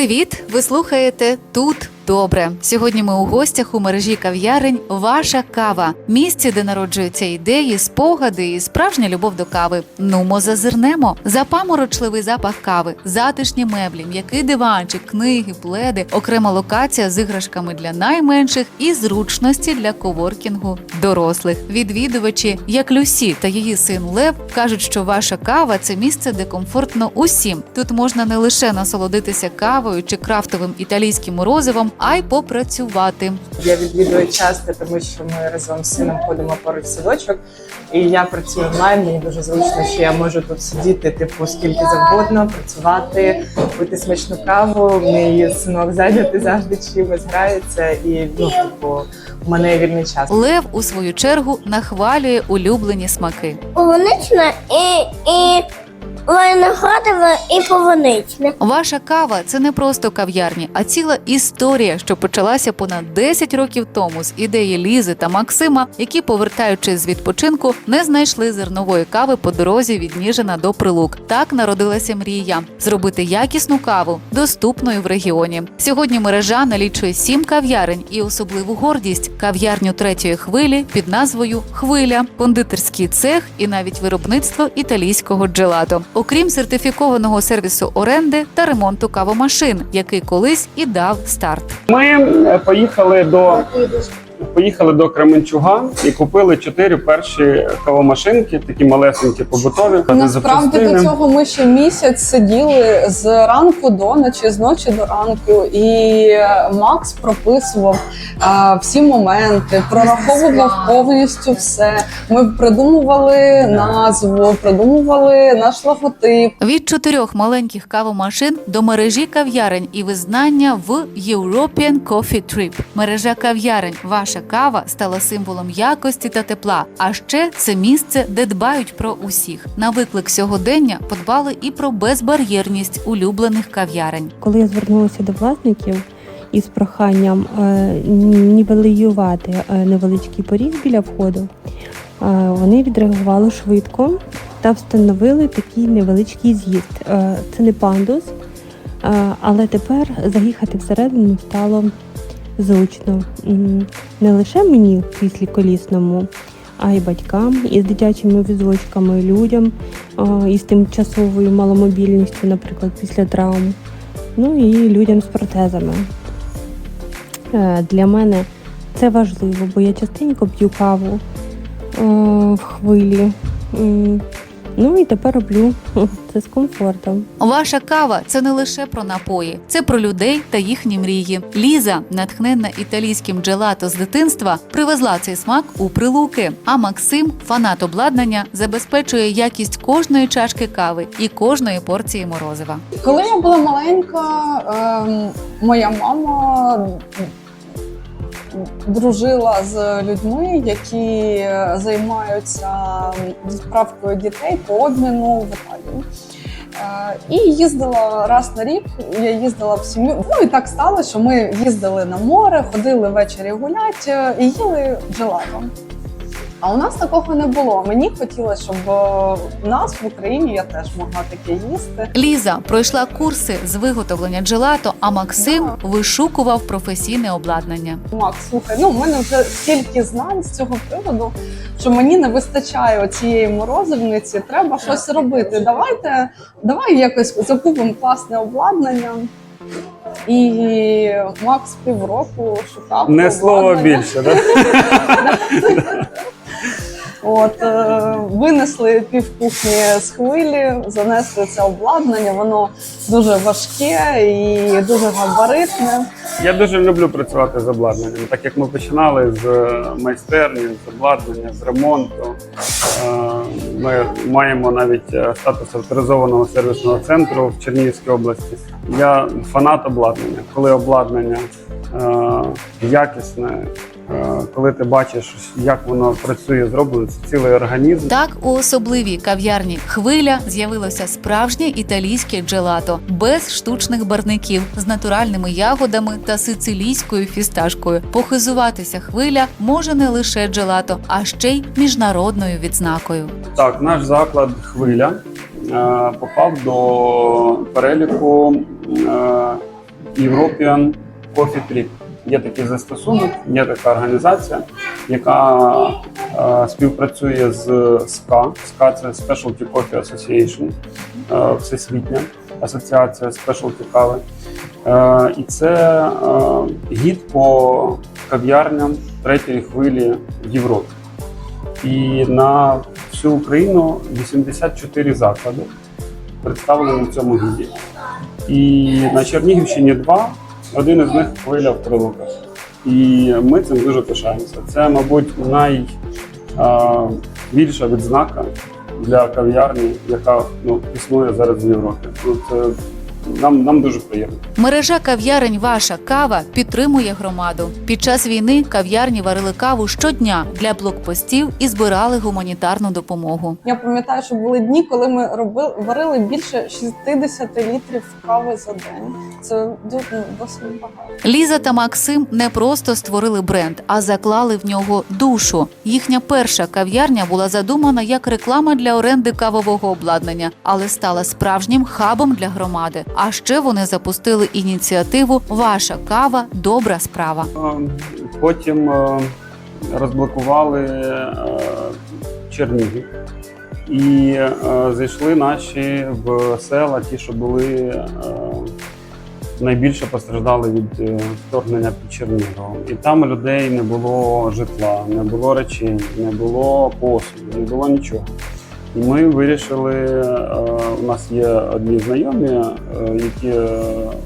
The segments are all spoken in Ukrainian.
Привіт! Ви слухаєте тут. Добре, сьогодні ми у гостях у мережі кав'ярень Ваша кава, місці, де народжуються ідеї, спогади і справжня любов до кави. Нумо зазирнемо. Запаморочливий запах кави, затишні меблі, м'який диванчик, книги, пледи, окрема локація з іграшками для найменших і зручності для коворкінгу дорослих. Відвідувачі, як Люсі та її син Лев, кажуть, що ваша кава це місце, де комфортно усім. Тут можна не лише насолодитися кавою чи крафтовим італійським морозивом, а й попрацювати. Я відвідую часто, тому що ми разом з сином ходимо поруч в садочок, і я працюю онлайн. Мені дуже зручно, що я можу тут сидіти, типу, скільки завгодно, працювати, пити смачну каву. Мій синок зайнятий завжди чимось грається, і ну, типу, у мене є вільний час. Лев у свою чергу нахвалює улюблені смаки. полуничне і, і виноградове і полуничне. Ваша кава це не просто кав'ярні, а ціла історія, що почалася понад 10 років тому з ідеї Лізи та Максима, які, повертаючись з відпочинку, не знайшли зернової кави по дорозі від Ніжина до Прилук. Так народилася мрія зробити якісну каву, доступною в регіоні. Сьогодні мережа налічує сім кав'ярень і особливу гордість кав'ярню третьої хвилі під назвою Хвиля, кондитерський цех і навіть виробництво італійського джелато. Окрім сертифікованого сервісу оренди та ремонту кавомашин, який колись і дав старт. Ми е, поїхали до поїхали до Кременчуга і купили чотири перші кавомашинки, такі малесенькі, побутові. Насправді до цього ми ще місяць сиділи з ранку до ночі, з ночі до ранку, і Макс прописував а, всі моменти, прораховував повністю все. Ми придумували назву, придумували наш логотип. Від чотирьох маленьких кавомашин до мережі кав'ярень і визнання в European Coffee Trip. Мережа кав'ярень Ваша кава стала символом якості та тепла. А ще це місце, де дбають про усіх. На виклик сьогодення подбали і про безбар'єрність улюблених кав'ярень. Коли я звернулася до власників із проханням е, нівелювати е, невеличкий поріг біля входу, е, вони відреагували швидко та встановили такий невеличкий з'їзд. Це не пандус, але тепер заїхати всередину стало зручно. Не лише мені кріслі колісному, а й батькам із дитячими візочками, людям із тимчасовою маломобільністю, наприклад, після травм ну і людям з протезами. Е, Для мене це важливо, бо я частенько п'ю каву е, в хвилі. Ну і тепер роблю це з комфортом. Ваша кава це не лише про напої, це про людей та їхні мрії. Ліза, натхненна італійським джелато з дитинства, привезла цей смак у прилуки. А Максим, фанат обладнання, забезпечує якість кожної чашки кави і кожної порції морозива. Коли я була маленька, ем, моя мама дружила з людьми, які е, займаються відправкою дітей по обміну в Італію. Е, І їздила раз на рік. Я їздила в сім'ю. Ну і так стало, що ми їздили на море, ходили ввечері гулять е, і їли джелато. А у нас такого не було. Мені хотілося, щоб е, у нас в Україні я теж могла таке їсти. Ліза пройшла курси з виготовлення джелато, а Максим вишукував професійне обладнання. Макс, слухай, ну в мене вже стільки знань з цього приводу, що мені не вистачає цієї морозивниці. Треба щось робити. Давайте, давай якось закупимо класне обладнання. І Макс півроку шукав Не слово більше, да? От е, винесли півкухні з хвилі, занесли це обладнання. Воно дуже важке і дуже габаритне. Я дуже люблю працювати з обладнанням, так як ми починали з е, майстерні, з обладнання, з ремонту. Е, Ми маємо навіть статус авторизованого сервісного центру в Чернігівській області. Я фанат обладнання. Коли обладнання якісне, коли ти бачиш, як воно працює, зроблено, це цілий організм. Так, у особливій кав'ярні хвиля з'явилося справжнє італійське джелато без штучних барників з натуральними ягодами та сицилійською фісташкою. Похизуватися хвиля може не лише джелато, а ще й міжнародною відзнакою. Так, наш заклад хвиля е, попав до переліку е, European Coffee Trip. Є такий застосунок, є така організація, яка е, співпрацює з СКА. СКА це Specialty Coffee Association, е, всесвітня асоціація Specialty кави. Е, і це е, гід по кав'ярням третьої хвилі в Європі. І на всю Україну 84 заклади представлені в цьому гіді. І на Чернігівщині два, один із них хвиля в Прилуках. І ми цим дуже пишаємося. Це, мабуть, найбільша відзнака для кав'ярні, яка ну, існує зараз в Європі. Ну, нам, нам дуже приємно. Мережа кав'ярень Ваша кава підтримує громаду. Під час війни кав'ярні варили каву щодня для блокпостів і збирали гуманітарну допомогу. Я пам'ятаю, що були дні, коли ми робили варили більше 60 літрів кави за день. Це дуже досить багато. Ліза та Максим не просто створили бренд, а заклали в нього душу. Їхня перша кав'ярня була задумана як реклама для оренди кавового обладнання, але стала справжнім хабом для громади. А ще вони запустили ініціативу Ваша кава добра справа. Потім е, розблокували е, Чернігів і е, зайшли наші в села, ті, що були найбільше постраждали від вторгнення під Черніговом. І там людей не було житла, не було речей, не було посуду, не було нічого. Ми вирішили, е, у нас є одні знайомі, е, які, е,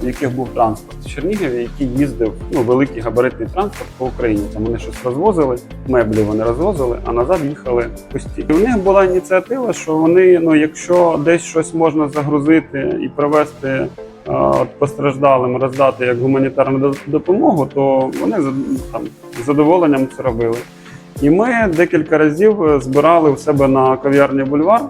яких був транспорт в Чернігові, який їздив, ну, великий габаритний транспорт по Україні. Там вони щось розвозили, меблі вони розвозили, а назад їхали пусті. І у них була ініціатива, що вони, ну, якщо десь щось можна загрузити і привезти постраждалим, роздати як гуманітарну до- допомогу, то вони там з задоволенням це робили. І ми декілька разів е, збирали у себе на кав'ярні бульвар,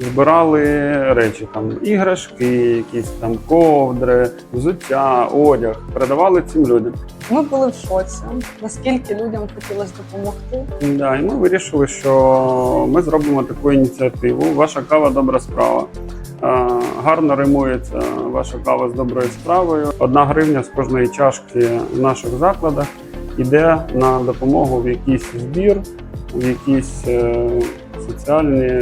збирали речі там іграшки, якісь там ковдри, взуття, одяг. Передавали цим людям. Ми були в шоці, наскільки людям хотілося допомогти. Да, і ми вирішили, що ми зробимо таку ініціативу. Ваша кава добра справа. Е, Гарно римується ваша кава з доброю справою. Одна гривня з кожної чашки в наших закладах йде на допомогу в якийсь збір, в якісь е, соціальні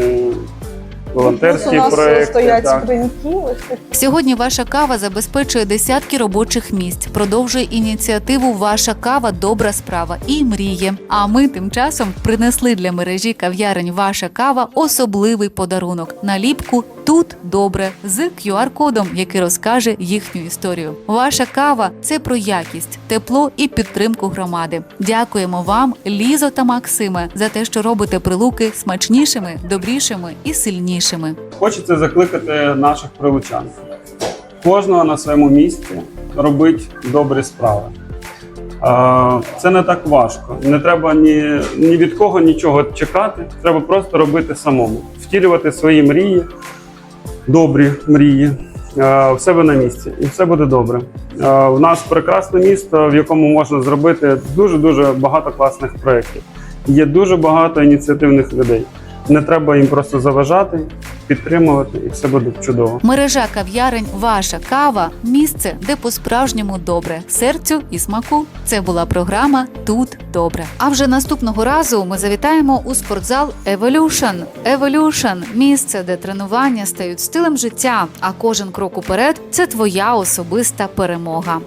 волонтерські у нас проекти. стоять так. скриньки, ось такі. Сьогодні ваша кава забезпечує десятки робочих місць, продовжує ініціативу Ваша кава добра справа і мріє. А ми тим часом принесли для мережі кав'ярень Ваша кава особливий подарунок наліпку Тут добре з QR-кодом, який розкаже їхню історію. Ваша кава це про якість, тепло і підтримку громади. Дякуємо вам, Лізо та Максиме, за те, що робите прилуки смачнішими, добрішими і сильнішими. Хочеться закликати наших прилучан. Кожного на своєму місці робить добрі справи. Це не так важко. Не треба ні, ні від кого нічого чекати. Треба просто робити самому, втілювати свої мрії, добрі мрії в себе на місці, і все буде добре. У нас прекрасне місто, в якому можна зробити дуже дуже багато класних проєктів. Є дуже багато ініціативних людей. Не треба їм просто заважати, підтримувати, і все буде чудово. Мережа кав'ярень Ваша кава місце, де по-справжньому добре серцю і смаку. Це була програма Тут добре. А вже наступного разу ми завітаємо у спортзал Evolution. Evolution – місце, де тренування стають стилем життя, а кожен крок уперед це твоя особиста перемога.